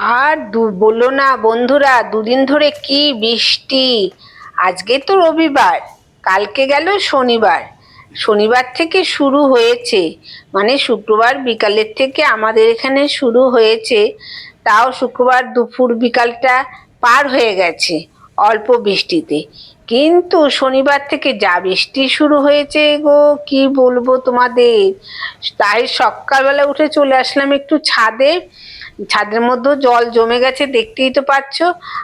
আর দু বলল না বন্ধুরা, দুদিন ধরে কি বৃষ্টি? আজকে তো রবিবার, কালকে গেল শনিবার। শনিবার থেকে শুরু হয়েছে মানে শুক্রবার বিকালের থেকে আমাদের এখানে শুরু হয়েছে। তাও শুক্রবার দুপুর বিকালটা পার হয়ে গেছে, অল্প বৃষ্টিতে। কিন্তু শনিবার থেকে যা বৃষ্টি শুরু হয়েছে গো, কি বলব তোমাদের? তাই সকালবেলা উঠে চলে আসলাম একটু ছাদে। ছাদের মধ্যেও জল জমে গেছে, দেখতেই তো পাচ্ছ।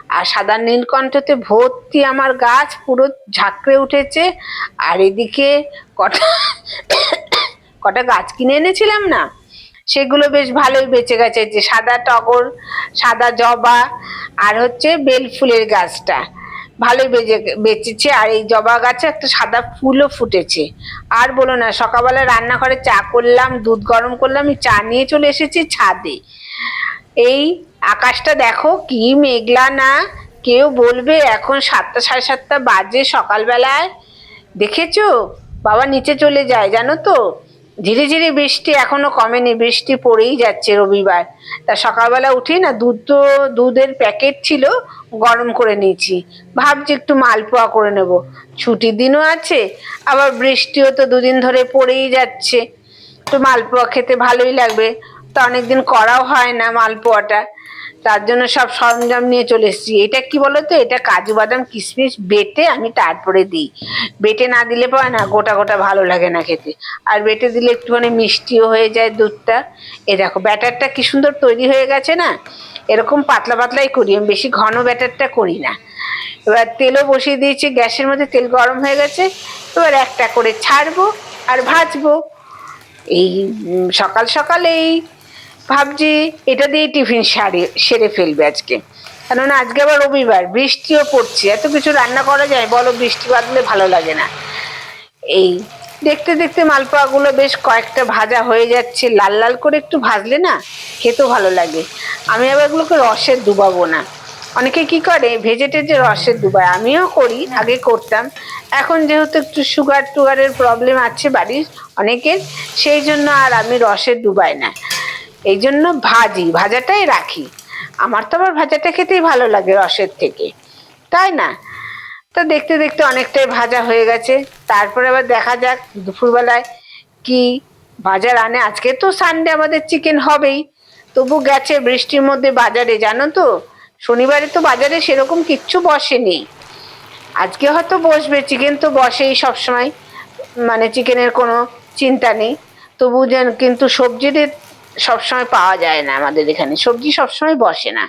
আর সাদা নীলকণ্ঠতে ভর্তি আমার গাছ, পুরো ঝাঁকড়ে উঠেছে। আর এদিকে কটা কটা গাছ কিনে এনেছিলাম না? সেগুলো বেশ ভালোই বেঁচে গেছে, যে সাদা টগর, সাদা জবা, আর হচ্ছে বেল ফুলের গাছটা। ভালোই বেজে বেঁচেছে। আর এই জবা গাছে একটা সাদা ফুলও ফুটেছে। আর বলো না, সকালবেলা রান্নাঘরে চা করলাম, দুধ গরম করলাম চা নিয়ে চলে এসেছি ছাদে। এই আকাশটা দেখো কি মেঘলা না। কেউ বলবে এখন সাতটা, সাড়ে সাতটা বাজে সকালবেলায়। দেখেছ? বাবা নিচে চলে যায়, জানো তো? ধীরে ধীরে বৃষ্টি এখনও কমেনি, বৃষ্টি পড়েই যাচ্ছে রবিবার। তা সকালবেলা উঠে না দুধ তো, দুধের প্যাকেট ছিল, গরম করে নিয়েছি। ভাবছি একটু মালপোয়া করে নেব। ছুটির দিনও আছে, আবার বৃষ্টিও তো দুদিন ধরে পড়েই যাচ্ছে। তো মালপোয়া খেতে ভালোই লাগবে। তা অনেকদিন করাও হয় না মালপোয়াটা তার জন্য সব সরঞ্জাম নিয়ে চলে এসেছি। এটা কি বলতো? এটা কাজু বাদাম কিশমিশ বেটে আমি তারপরে দিই। বেটে না দিলে পারে না গোটা গোটা ভালো লাগে না খেতে। আর বেটে দিলে একটুখানি মিষ্টিও হয়ে যায় দুধটা। এ দেখো, ব্যাটারটা কি সুন্দর তৈরি হয়ে গেছে না? এরকম পাতলা পাতলাই করি। আমি বেশি ঘন ব্যাটারটা করি না। এবার তেলও বসিয়ে দিয়েছি। গ্যাসের মধ্যে তেল গরম হয়ে গেছে। এবার একটা করে ছাড়বো আর ভাজবো। এই সকাল সকাল এই ভাবছি এটা দিয়ে টিফিন সারি, সেরে ফেলবে আজকে। কেননা আজকে আবার রবিবার, বৃষ্টিও পড়ছে। এত কিছু রান্না করা যায়, বলো বৃষ্টি বাদলে ভালো লাগে না। এই, দেখতে দেখতে মালপোয়াগুলো বেশ কয়েকটা ভাজা হয়ে যাচ্ছে। লাল লাল করে একটু ভাজলে না খেতেও ভালো লাগে। আমি আবার এগুলোকে রসে ডুবাবো না। অনেকে কি করে, ভেজে টেজে রসে ডুবায়। আমিও করি, আগে করতাম। এখন যেহেতু একটু সুগার টুগারের প্রবলেম আছে বাড়ির অনেকের, সেই জন্য আর আমি রসে ডুবাই না। এই জন্য ভাজি, ভাজাটাই রাখি। আমার তো আবার ভাজাটা খেতেই ভালো লাগে রসের থেকে। তাই না? তো দেখতে দেখতে অনেকটাই ভাজা হয়ে গেছে। তারপরে আবার দেখা যাক দুপুরবেলায় কি বাজার আনে। আজকে তো সানডে আমাদের চিকেন হবেই। তবু গেছে বৃষ্টির মধ্যে বাজারে, জানো তো? শনিবারে তো বাজারে সেরকম কিচ্ছু বসেনি। আজকে হয়তো বসবে চিকেন তো বসেই সবসময়। মানে চিকেনের কোনো চিন্তা নেই। তবু যেন কিন্তু সবজির সবসময় পাওয়া যায় না আমাদের এখানে। সবজি সবসময় বসে না।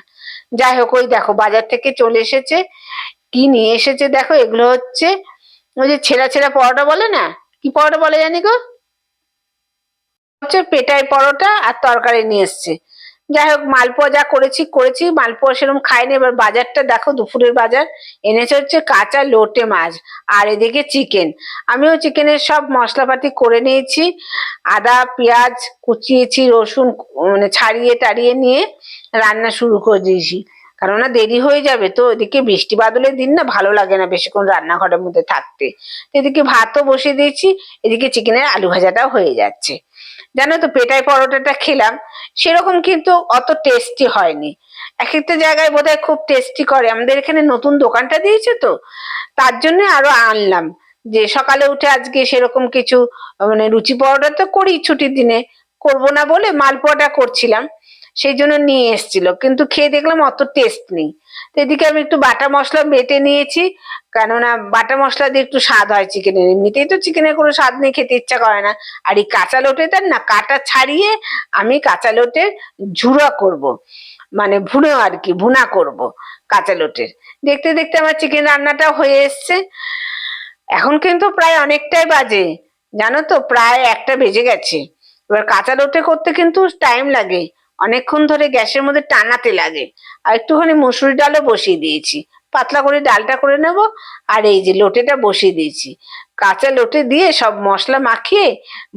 যাই হোক, ওই দেখো, বাজার থেকে চলে এসেছে। কি নিয়ে এসেছে দেখো, এগুলো হচ্ছে ওই যে ছেঁড়া ছেঁড়া পরোটা বলে না? কি পরোটা বলে জানি গো? হচ্ছে পেটাই পরোটা আর তরকারি নিয়ে এসছে। যাই হোক, মালপোয়া যা করেছি করেছি। মালপোয়া সেরকম খাইনি। এবার বাজারটা দেখো, দুপুরের বাজার। এনেছে হচ্ছে কাঁচা লোটে মাছ আর এদিকে চিকেন। আমিও চিকেনের সব মশলাপাতি করে নিয়েছি। আদা, পেঁয়াজ কুচিয়েছি, রসুন মানে ছাড়িয়ে টাড়িয়ে নিয়ে রান্না শুরু করে দিয়েছি। কেননা দেরি হয়ে যাবে তো, এদিকে বৃষ্টি বাদলের দিন না ভালো লাগে না বেশিক্ষণ রান্নাঘরের মধ্যে থাকতে। এদিকে ভাতও বসিয়ে দিয়েছি, এদিকে চিকেনের আলু ভাজাটাও হয়ে যাচ্ছে। জানো তো পেটাই পরোটাটা খেলাম, সেরকম কিন্তু অত টেস্টি হয়নি। এক একটা জায়গায় বোধহয় খুব টেস্টি করে। আমাদের এখানে নতুন দোকানটা দিয়েছে তো, তার জন্য আরও আনলাম। যে সকালে উঠে আজকে সেরকম কিছু মানে রুচি পরোটা তো করি ছুটির দিনে, করব না বলে মালপোয়াটা করছিলাম, সেই জন্য নিয়ে এসেছিল। কিন্তু খেয়ে দেখলাম অত টেস্ট নেই। এদিকে আমি একটু বাটা মশলা বেটে নিয়েছি। কেননা বাটা মশলা দিয়ে একটু স্বাদ হয় চিকেনের। এমনিতেই তো চিকেনের কোনো স্বাদ নেই, খেতে ইচ্ছা করে না। আর এই কাঁচা লোটেটার না, কাটা ছাড়িয়ে আমি কাঁচা লোটের ঝুড়া করব। মানে ভুনো আর কি, ভুনা করব কাঁচা লোটের। দেখতে দেখতে আমার চিকেন রান্নাটা হয়ে এসছে। এখন কিন্তু প্রায় অনেকটাই বাজে। জানো তো, প্রায় একটা বেজে গেছে। এবার কাঁচা লোটে করতে কিন্তু টাইম লাগে। অনেকক্ষণ ধরে গ্যাসের মধ্যে টানাতে লাগে। আর একটুখানি মুসুরি ডালও বসিয়ে দিয়েছি। পাতলা করে ডালটা করে নেব আর এই যে লোটেটা বসিয়ে দিয়েছি। কাঁচা লোটে দিয়ে সব মশলা মাখিয়ে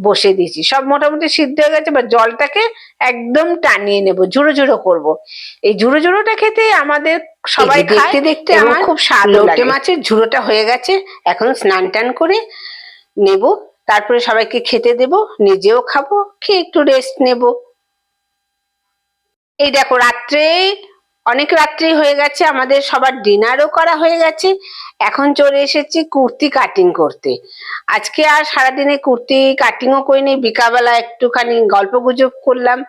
বসিয়ে দিয়েছি। সব মোটামুটি সিদ্ধ হয়ে গেছে বা জলটাকে একদম টানিয়ে নেব ঝুড়ো ঝুড়ো করব। এই ঝুড়ো ঝুড়োটা খেতে আমাদের সবাই যে দেখতে আমার খুব স্বাদ লোটে মাছের ঝুড়োটা হয়ে গেছে এখন স্নান টান করে নেব। তারপরে সবাইকে খেতে দেব নিজেও খাব খেয়ে একটু রেস্ট নেব। এই দেখো রাত্রে অনেক রাত্রি হয়ে গেছে, আমাদের সবার ডিনারও করা হয়ে গেছে। এখন চলে এসেছি কুর্তি কাটিং করতে। আজকে আর সারাদিনে কুর্তি কাটিংও করিনি, বিকালবেলা একটুখানি গল্প গুজব করলাম।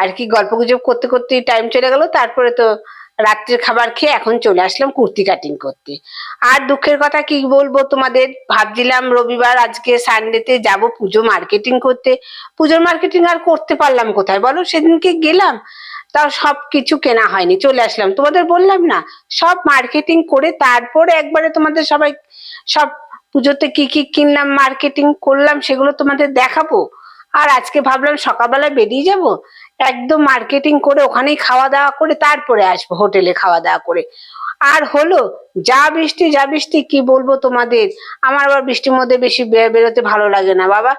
আর কি গল্প গুজব করতে করতে টাইম চলে গেল, তারপরে তো রাত্রের খাবার খেয়ে এখন চলে আসলাম কুর্তি কাটিং করতে। আর দুঃখের কথা কি বলব তোমাদের? ভাবছিলাম রবিবার, আজকে সানডেতে যাব পুজো মার্কেটিং করতে। পুজোর মার্কেটিং আর করতে পারলাম কোথায়? বলো, সেদিনকে গেলাম। তাও সব কিছু কেনা হয়নি, চলে আসলাম। তোমাদের বললাম না, সব মার্কেটিং করে তারপরে একবারে তোমাদের সবাই সব পুজোতে কি কি কিনলাম মার্কেটিং করলাম, সেগুলো তোমাদের দেখাবো। আর আজকে ভাবলাম সকালবেলা বেরিয়ে যাব, একদম মার্কেটিং করে ওখানেই খাওয়া দাওয়া করে তারপরে আসব হোটেলে খাওয়া দাওয়া করে। আর হলো, যা বৃষ্টি যা বৃষ্টি, কি বলব তোমাদের? আমার আবার বৃষ্টির মধ্যে বেশি বেরোতে ভালো লাগে না, বাবা।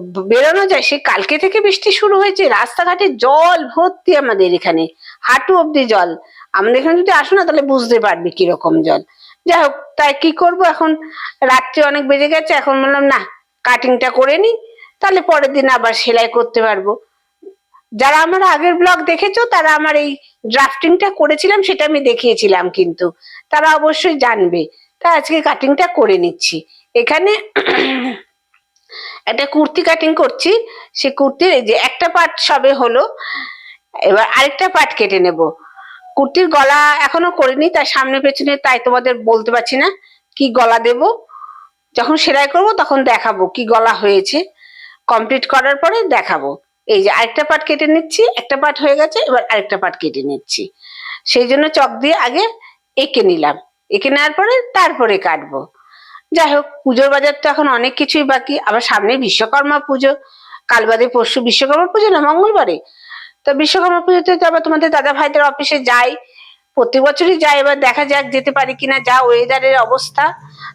বেরোনো যায়। সে কালকে থেকে বৃষ্টি শুরু হয়েছে। রাস্তাঘাটে জল ভর্তি আমাদের এখানে। হাঁটু অব্দি জল। আমাদের এখানে যদি আসো না, তাহলে বুঝতে পারবে কীরকম জল। যাই হোক, তাই কি করব এখন? রাত্রি অনেক বেজে গেছে। এখন বললাম, না কাটিংটা করে নি। তাহলে পরের দিন আবার সেলাই করতে পারব। যারা আমার আগের ব্লগ দেখেছ, তারা আমার এই ড্রাফটিংটা করেছিলাম, সেটা আমি দেখিয়েছিলাম কিন্তু। তারা অবশ্যই জানবে। তাই আজকে কাটিংটা করে নিচ্ছি। এখানে একটা কুর্তি কাটিং করছি, সে কুর্তির এই যে একটা পার্ট সবে হলো, এবার আরেকটা পার্ট কেটে নেব। কুর্তির গলা এখনও করিনি, তার সামনে পেছনে তাই তোমাদের বলতে পারছি না কি গলা দেব। যখন সেলাই করব তখন দেখাবো কি গলা হয়েছে। কমপ্লিট করার পরে দেখাবো। এই যে আরেকটা পার্ট কেটে নিচ্ছি, একটা পার্ট হয়ে গেছে, এবার আরেকটা পার্ট কেটে নিচ্ছি। সেই জন্য চক দিয়ে আগে এঁকে নিলাম। এঁকে নেওয়ার পরে তারপরে কাটবো। যাই হোক, পুজোর বাজার তো এখন অনেক কিছুই বাকি। আবার সামনে বিশ্বকর্মা পুজো। কাল বাদে পরশু বিশ্বকর্মা পুজো না, মঙ্গলবারে? তো বিশ্বকর্মা পুজোতে তো আবার তোমাদের দাদা ভাইদের অফিসে যাই। প্রতি বছরই যাই, এবার দেখা যাক যেতে পারি কিনা। যা ওয়েদারের অবস্থা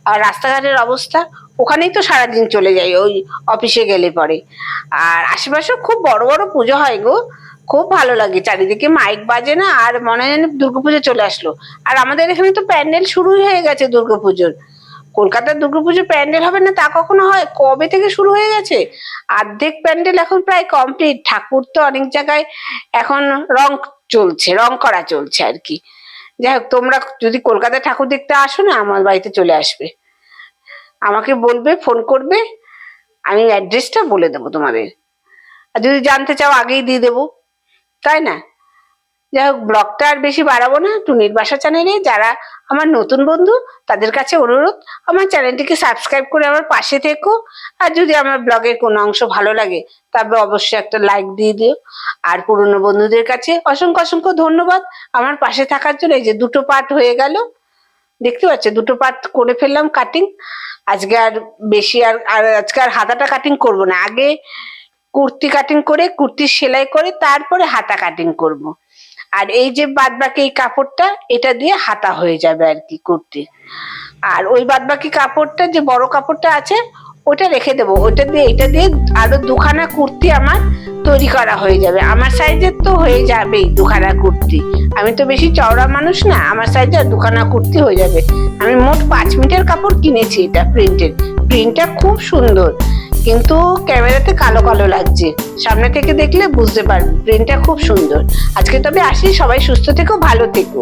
আর রাস্তাঘাটের অবস্থা, ওখানেই তো সারাদিন চলে যাই, ওই অফিসে গেলে পরে। আর আশেপাশেও খুব বড় বড় পুজো হয় গো। খুব ভালো লাগে, চারিদিকে মাইক বাজে না, আর মনে হয় দুর্গাপুজো চলে আসলো। আর আমাদের এখানে তো প্যান্ডেল শুরুই হয়ে গেছে দুর্গাপুজোর। কলকাতার দুর্গা দুর্গাপুজো প্যান্ডেল হবে না তা কখনো হয়? কবে থেকে শুরু হয়ে গেছে? অর্ধেক প্যান্ডেল এখন প্রায় কমপ্লিট ঠাকুর তো অনেক জায়গায় এখন রং চলছে, রং করা চলছে আর কি। যাই হোক, তোমরা যদি কলকাতায় ঠাকুর দেখতে আসো না, আমার বাড়িতে চলে আসবে। আমাকে বলবে ফোন করবে, আমি অ্যাড্রেসটা বলে দেবো তোমাদের। আর যদি জানতে চাও, আগেই দিয়ে দেবো। তাই না? যাই হোক, ব্লগটা আর বেশি বাড়াবো না। টুনির বাসা চ্যানেলে যারা আমার নতুন বন্ধু, তাদের কাছে অনুরোধ, আমার চ্যানেলটিকে সাবস্ক্রাইব করে আমার পাশে থেকো। আর যদি আমার ব্লগের কোনো অংশ ভালো লাগে, তবে অবশ্যই একটা লাইক দিয়ে দিও। আর পুরনো বন্ধুদের কাছে অসংখ্য অসংখ্য ধন্যবাদ। আমার পাশে থাকার জন্য এই যে দুটো পার্ট হয়ে গেল। দেখতে পাচ্ছ, দুটো পার্ট করে ফেললাম কাটিং আজকে আর বেশি আর আর আজকে আর হাতাটা কাটিং করব না। আগে কুর্তি কাটিং করে কুর্তি সেলাই করে, তারপরে হাতা কাটিং করব। আর এই যে বাদ বাকি এই কাপড়টা, এটা দিয়ে হাতা হয়ে যাবে আর কি কুর্তি। আর ওই বাদ বাকি কাপড়টা, যে বড় কাপড়টা আছে, ওটা রেখে দেবো। ওটা দিয়ে, এটা দিয়ে আরও দুখানা কুর্তি আমার তৈরি করা হয়ে যাবে। আমার সাইজের তো হয়ে যাবেই দুখানা কুর্তি। আমি তো বেশি চওড়া মানুষ না, আমার সাইজে দুখানা কুর্তি হয়ে যাবে। আমি মোট পাঁচ মিটার কাপড় কিনেছি এটা প্রিন্টের প্রিন্টটা খুব সুন্দর। কিন্তু ক্যামেরাতে কালো কালো লাগছে। সামনে থেকে দেখলে বুঝতে পারবে ব্রেনটা খুব সুন্দর। আজকে তবে আসি, সবাই সুস্থ থেকো, ভালো থেকো।